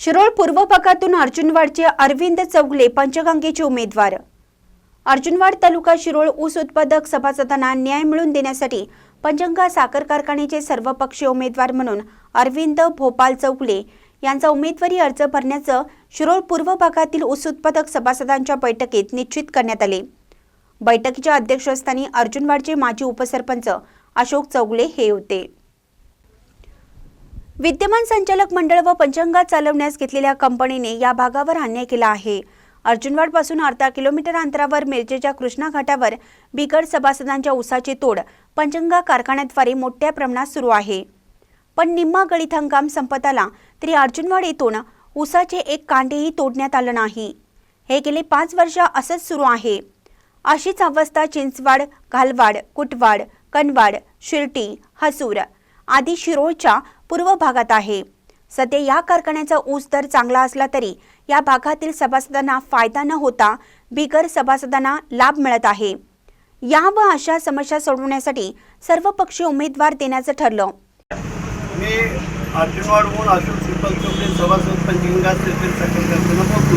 शिरोळ पूर्व भागातून अर्जुनवाडचे अरविंद चौगले पंचगंगेचे उमेदवार. अर्जुनवाड तालुका शिरोळ ऊस उत्पादक सभासदांना न्याय मिळवून देण्यासाठी पंचगंगा साखर कारखान्याचे सर्वपक्षीय उमेदवार म्हणून अरविंद भोपाल चौगले यांचा उमेदवारी अर्ज भरण्याचं शिरोळ पूर्व भागातील ऊस उत्पादक सभासदांच्या बैठकीत निश्चित करण्यात आले. बैठकीच्या अध्यक्षस्थानी अर्जुनवाडचे माजी उपसरपंच अशोक चौगले हे होते. विद्यमान संचालक मंडळ व पंचंगा चालवण्यास घेतलेल्या कंपनीने या भागावर अन्याय केला आहे. अर्जुनवाडपासून अर्धा किलोमीटर अंतरावर मिरजेच्या कृष्णा घाटावर बिगर सभासदांच्या ऊसाची तोड पंचंगा कारखान्याद्वारे मोठ्या प्रमाणात सुरू आहे. पण निम्मा गळीत हंगाम संपत आला तरी अर्जुनवाड येथून उसाचे एक कांडेही तोडण्यात आलं नाही. हे गेले पाच वर्ष असंच सुरू आहे. अशीच अवस्था चिंचवाड घालवाड कुटवाड कनवाड शिर्टी हसूर आदी शिरोळच्या पूर्व भागात आहे. सध्या या कारखान्याचा ऊस दर चांगला असला तरी या भागातील सभासदांना फायदा न होता बिगर सभासदांना लाभ मिळत आहे. या व अशा समस्या सोडवण्यासाठी सर्वपक्षीय उमेदवार देण्याचं ठरलं. मी अर्जुनवाडहून अशोक श्रीपाल चौधरी सभासद पंचगंगा सेंटर साखर कारखाना बोलतो.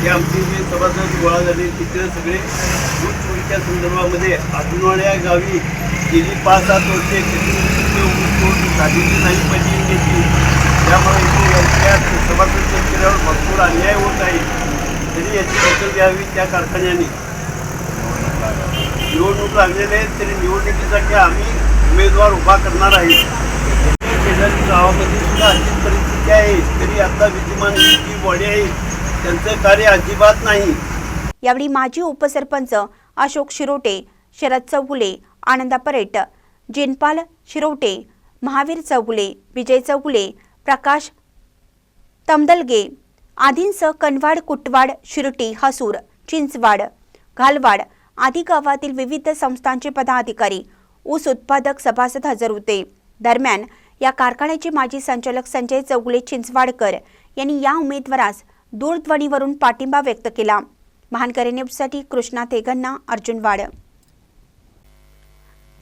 हे आमचे जे सभासद गोळा झाले तिथे सगळे दूध चोरीच्या संदर्भामध्ये अर्जुनवाड या गावी गेली पाच सात वर्षे शेतीमध्ये झालेली नाही पंचगंगेची त्यामुळे इथे व्यवसायात सभासद शेतकऱ्यावर भरपूर अन्याय होत आहे. तरी याची दखल घ्यावी त्या कारखान्याने. निवडणूक लागलेले आहेत तरी निवडणुकीसाठी आम्ही उमेदवार उभा करणार आहे. शेजारी गावामध्ये सुद्धा अशी परिस्थिती आहे तरी आता विद्यमान जी बॉडी आहे त्यांचं कार्य अजिबात नाही. यावेळी माजी उपसरपंच अशोक शिरोटे शरद चौगुले आनंदा परेट जिनपाल शिरोटे महावीर चौगुले विजय चौगुले प्रकाश तमदलगे आदींसह कनवाड कुटवाड शिरटी हसूर चिंचवाड घालवाड आदी गावातील विविध संस्थांचे पदाधिकारी ऊस उत्पादक सभासद हजर होते. दरम्यान या कारखान्याचे माजी संचालक संजय चौगुले चिंचवाडकर यांनी या उमेदवारास दूरध्वनीवरून पाठिंबा व्यक्त केला. महानकरी न्यूजसाठी कृष्णा तेघन्ना अर्जुनवाड